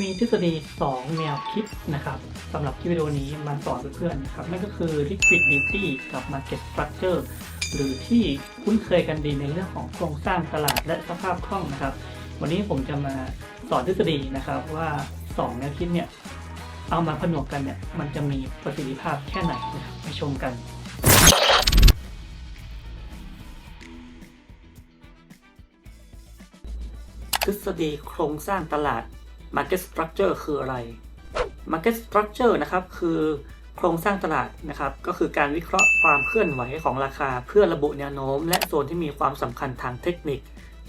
มีทฤษฎี 2 แนวคิดนะครับสำหรับคลิปวิดีโอนี้มาสอนเพื่อนๆนะครับนั่นก็คือ liquidity กับ market structure หรือที่คุ้นเคยกันดีในเรื่องของโครงสร้างตลาดและสภาพคล่องนะครับ วันนี้ผมจะมาสอนทฤษฎีนะครับว่า 2 แนวคิดเนี่ยเอามาผนวกกันเนี่ยมันจะมีประสิทธิภาพแค่ไหนนะครับไปชมกันทฤษฎีโครงสร้างตลาด Market Structure คืออะไร Market Structure นะครับคือโครงสร้างตลาดนะครับก็คือการวิเคราะห์ความเคลื่อนไหวของราคา เพื่อระบุแนวโน้ม และโซนที่มีความสำคัญทางเทคนิค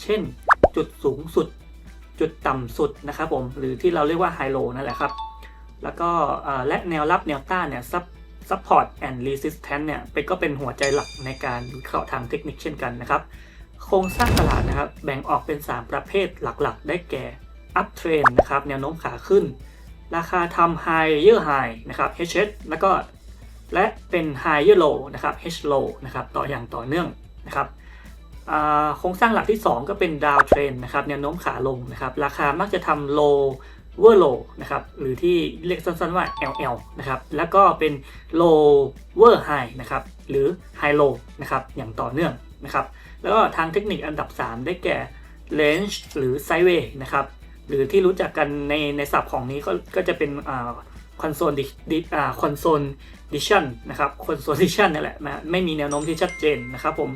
เช่น จุดสูงสุด จุดต่ำสุดนะครับผมหรือที่เราเรียกว่าไฮโลนั่นแหละครับ แล้วก็และแนวรับแนวต้านเนี่ย Sub- support and resistance เนี่ยเป็นก็เป็นหัวใจหลักในการวิเคราะห์ทางเทคนิคเช่นกันนะครับ โครงสร้างตลาดนะครับ แบ่งออกเป็น 3 ประเภทหลักๆ ได้แก่ up trend นะครับแนวโน้มขาขึ้น ราคาทำ higher high นะครับ HS แล้วก็และเป็น higher low นะครับ H low นะครับต่ออย่างต่อเนื่องนะครับโครงสร้างหลักที่ 2 ก็เป็น down trend นะครับแนวโน้มขาลงนะครับราคามักจะทำ low lower low นะครับหรือที่เรียกสั้นๆว่า LL นะครับแล้วก็เป็น lower high นะครับหรือ high low นะครับอย่างต่อเนื่องนะครับแล้วก็ทางเทคนิคอันดับ 3 ได้แก่ range หรือ sideway นะครับ หรือที่รู้จักกันในในศัพท์ของนี้ก็ก็จะเป็นอ่า consolidation อ่า consolidation นะครับ consolidation นั่แหละนะไม่มีแนวโน้มที่ชัดเจนนะครับผม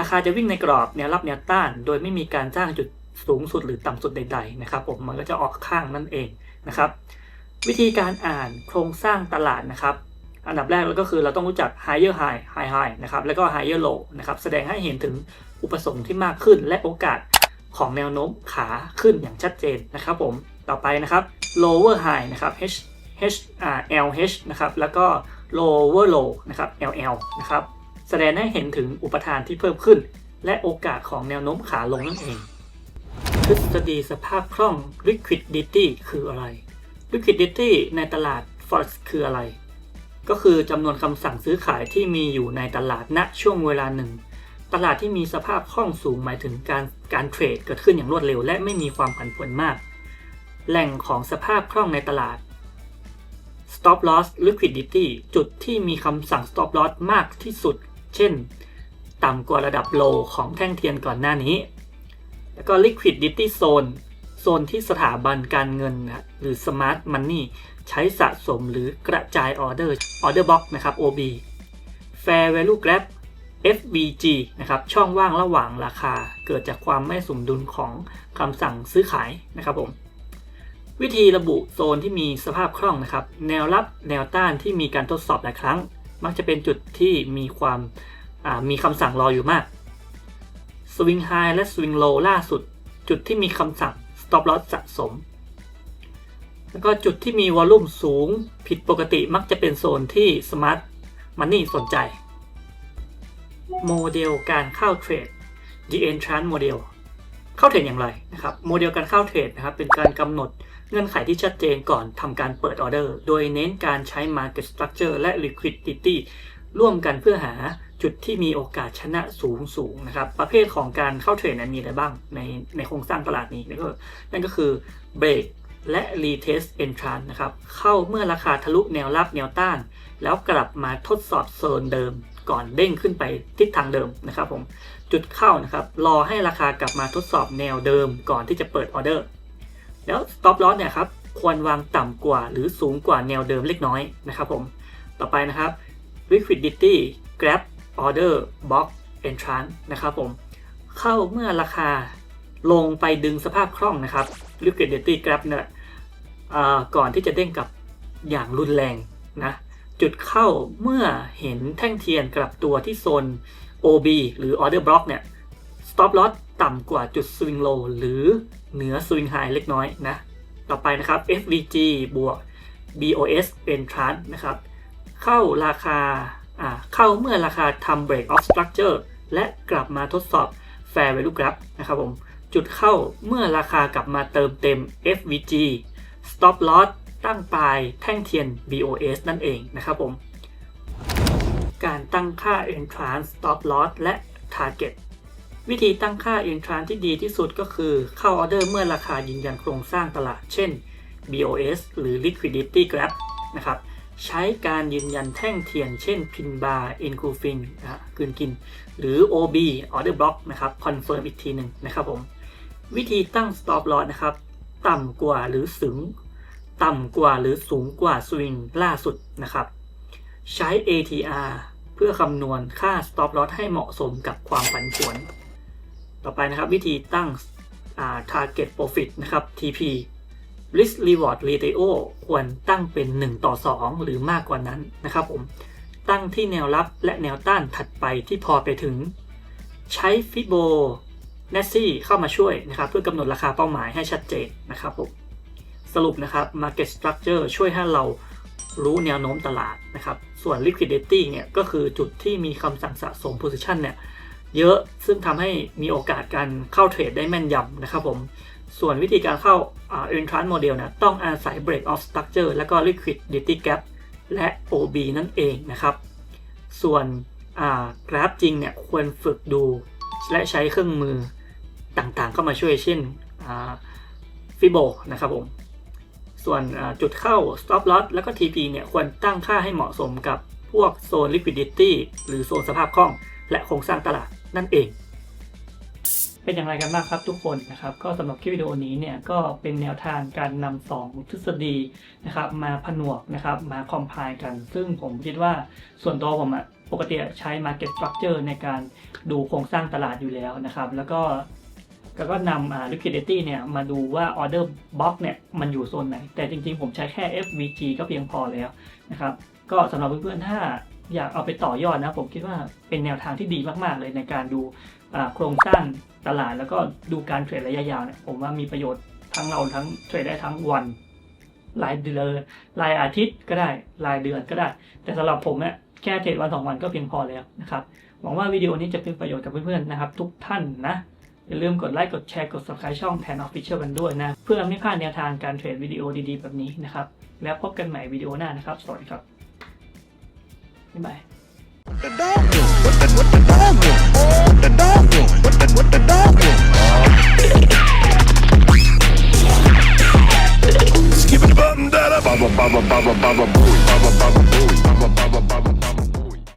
ราคาจะวิ่งในกรอบแนวรับแนวต้าน โดยไม่มีการสร้างจุดสูงสุดหรือต่ำสุดใด ๆ นะครับ ผมมันก็จะออกข้างนั่นเองนะครับ วิธีการอ่านโครงสร้างตลาดนะครับ อันดับแรกแล้วก็คือเราต้องรู้จัก higher high high high นะครับแล้วก็ higher low นะครับแสดงให้เห็นถึงอุปสงค์ที่มากขึ้นและโอกาส ของแนวโน้มขาขึ้นอย่างชัดเจนนะครับผมต่อไปนะครับ lower high นะครับ H H อ่า L H นะครับแล้วก็ lower low นะครับ L L นะครับแสดงให้เห็นถึงอุปทานที่เพิ่มขึ้น และโอกาสของแนวโน้มขาลงนั่นเองทฤษฎีสภาพคล่อง liquidity คืออะไร liquidity ในตลาด forex คืออะไร ก็คือจำนวนคำสั่งซื้อขายที่มีอยู่ในตลาดณช่วงเวลาหนึ่ง ตลาดที่มีสภาพคล่องสูงหมายถึงการการเทรดเกิดขึ้นอย่างรวดเร็ว และไม่มีความผันผวนมาก แหล่งของสภาพคล่องในตลาด stop loss liquidity จุดที่มีคำสั่ง stop loss มากที่สุด เช่น ต่ำกว่าระดับ low ของแท่งเทียนก่อนหน้านี้ แล้วก็ liquidity zone โซนที่สถาบันการเงินนะหรือ smart money ใช้สะสมหรือ กระจายออเดอร์ order box นะครับ OB fair value gap FVG นะครับช่องว่างระหว่างราคาเกิดจากความไม่สมดุลของคำสั่งซื้อขายนะครับผมวิธีระบุโซนที่มีสภาพคล่องนะครับ แนวรับแนวต้านที่มีการทดสอบหลายครั้ง มักจะเป็นจุดที่มีความมีคำสั่งรออยู่มาก Swing High และ Swing Low ล่าสุด จุดที่มีคำสั่ง Stop Loss สะสม แล้วก็จุดที่มีวอลลุ่มสูงผิดปกติมักจะเป็นโซนที่ Smart Money สนใจ โมเดลการเข้าเทรด The Entrance Model เข้าเทรดอย่างไรนะครับ โมเดลการเข้าเทรดนะครับ เป็นการกำหนดเงื่อนไขที่ชัดเจนก่อนทำการเปิดออเดอร์ โดยเน้นการใช้ Market Structure และ Liquidity ร่วมกันเพื่อหาจุดที่มีโอกาสชนะสูงสูงนะครับ ประเภทของการเข้าเทรดนั้นมีอะไรบ้างในในโครงสร้างตลาดนี้นั่นก็นั่นก็คือ Break และ Retest Entrance นะครับ เข้าเมื่อราคาทะลุแนวรับแนวต้าน แล้วกลับมาทดสอบโซนเดิม ก่อนเด้งขึ้นไปทิศทางเดิมนะครับผมจุดเข้านะครับรอให้ราคากลับมาทดสอบแนวเดิมก่อนที่จะเปิดออเดอร์ แล้ว stop loss เนี่ยครับควรวางต่ำกว่าหรือสูงกว่าแนวเดิมเล็กน้อยนะครับผมต่อไปนะครับ liquidity grab order box entrance นะครับผมเข้าเมื่อราคาลงไปดึงสภาพคล่องนะครับ liquidity grab เนี่ยอ่าก่อนที่จะเด้งกลับอย่างรุนแรงนะ จุดเข้าเมื่อเห็นแท่งเทียนกลับตัวที่โซน OB หรือ Order Block เนี่ย Stop Loss ต่ำกว่าจุด Swing Low หรือเหนือ Swing High เล็กน้อยนะ ต่อไปนะครับ FVG บวก BOS Entrance นะครับ เข้าราคาอ่าเข้าเมื่อราคาทำ Break of Structure และกลับมาทดสอบ Fair Value Gap นะครับผม จุดเข้าเมื่อราคากลับมาเติมเต็ม FVG Stop Loss ตั้งปลายแท่งเทียน BOS นั่นเองนะครับผม การตั้งค่า entrance stop loss และ target วิธีตั้งค่า entrance ที่ดีที่สุดก็คือเข้าออเดอร์เมื่อราคายืนยันโครงสร้างตลาด เช่น BOS หรือ Liquidity Grab นะครับใช้การยืนยันแท่งเทียน เช่น Pin Bar Engulfing นะฮะกลืนกิน หรือ OB Order Block นะครับ Confirm อีกทีหนึ่งนะครับผม วิธีตั้ง Stop Loss นะครับ ต่ำกว่าหรือสูง ต่ำกว่าหรือสูงกว่าสวิงล่าสุดนะครับ ใช้ ATR เพื่อคำนวณค่า Stop Loss ให้เหมาะสมกับความผันผวน ต่อไปนะครับวิธีตั้ง Target Profit นะครับ TP Risk Reward Ratio ควรตั้งเป็น 1 ต่อ 2 หรือมากกว่านั้นนะครับผม ตั้งที่แนวรับและแนวต้านถัดไปที่พอไปถึง ใช้ Fibonacci เข้ามาช่วยนะครับ เพื่อกำหนดราคาเป้าหมายให้ชัดเจนนะครับผม สรุปนะครับ Market Structure ช่วยให้เรารู้แนวโน้มตลาดนะครับ ส่วน Liquidity เนี่ยก็คือจุดที่มีคำสั่งสะสม Position เนี่ยเยอะซึ่งทำให้มีโอกาสการเข้าเทรดได้แม่นยำนะครับผม ส่วนวิธีการเข้า entrance model นะต้องอาศัย break of structure แล้วก็ liquidity gap และ OB นั่นเองนะครับ ส่วนกราฟจริงเนี่ยควรฝึกดูและใช้เครื่องมือต่างๆ เข้ามาช่วยเช่นฟิโบนะครับผม ส่วนจุดเข้า stop loss แล้วก็ TP เนี่ยควรตั้งค่าให้เหมาะสมกับพวกโซน liquidity หรือโซนสภาพคล่อง และโครงสร้างตลาดนั่นเอง เป็นอย่างไรกันบ้างครับทุกคนนะครับ ก็สำหรับคลิปวิดีโอนี้เนี่ยก็เป็นแนวทางการนำสองทฤษฎีนะครับมาผนวกนะครับมาคอมไพล์กัน ซึ่งผมคิดว่าส่วนตัวผมอะปกติใช้ Market Structure ในการดูโครงสร้างตลาดอยู่แล้วนะครับ แล้วก็ แล้วก็นำ liquidity เนี่ยมาดูว่า order box เนี่ยมันอยู่โซนไหน แต่จริงๆ ผมใช้แค่ FVG ก็เพียงพอแล้วนะครับ ก็สำหรับเพื่อนๆ ถ้าอยากเอาไปต่อยอดนะ ผมคิดว่าเป็นแนวทางที่ดีมากๆ เลยในการดูโครงสร้างตลาด แล้วก็ดูการเทรดระยะยาวเนี่ยผมว่ามีประโยชน์ทั้งเราทั้งเทรดได้ทั้งวันรายเดือนรายอาทิตย์ก็ได้รายเดือนก็ได้ แต่สำหรับผมเนี่ยแค่เทรดวันสองวันก็เพียงพอแล้วนะครับหวังว่าวิดีโอนี้จะเป็นประโยชน์กับเพื่อนๆนะครับ ทุกท่านนะ อย่าลืมกดไลค์กดแชร์กด subscribe ช่องแทนออฟฟิเชียลกันด้วยนะ เพื่อไม่พลาดแนวทางการเทรดวิดีโอดีๆ แบบนี้นะครับ แล้วพบกันใหม่วิดีโอหน้านะครับ สวัสดีครับบ๊ายบาย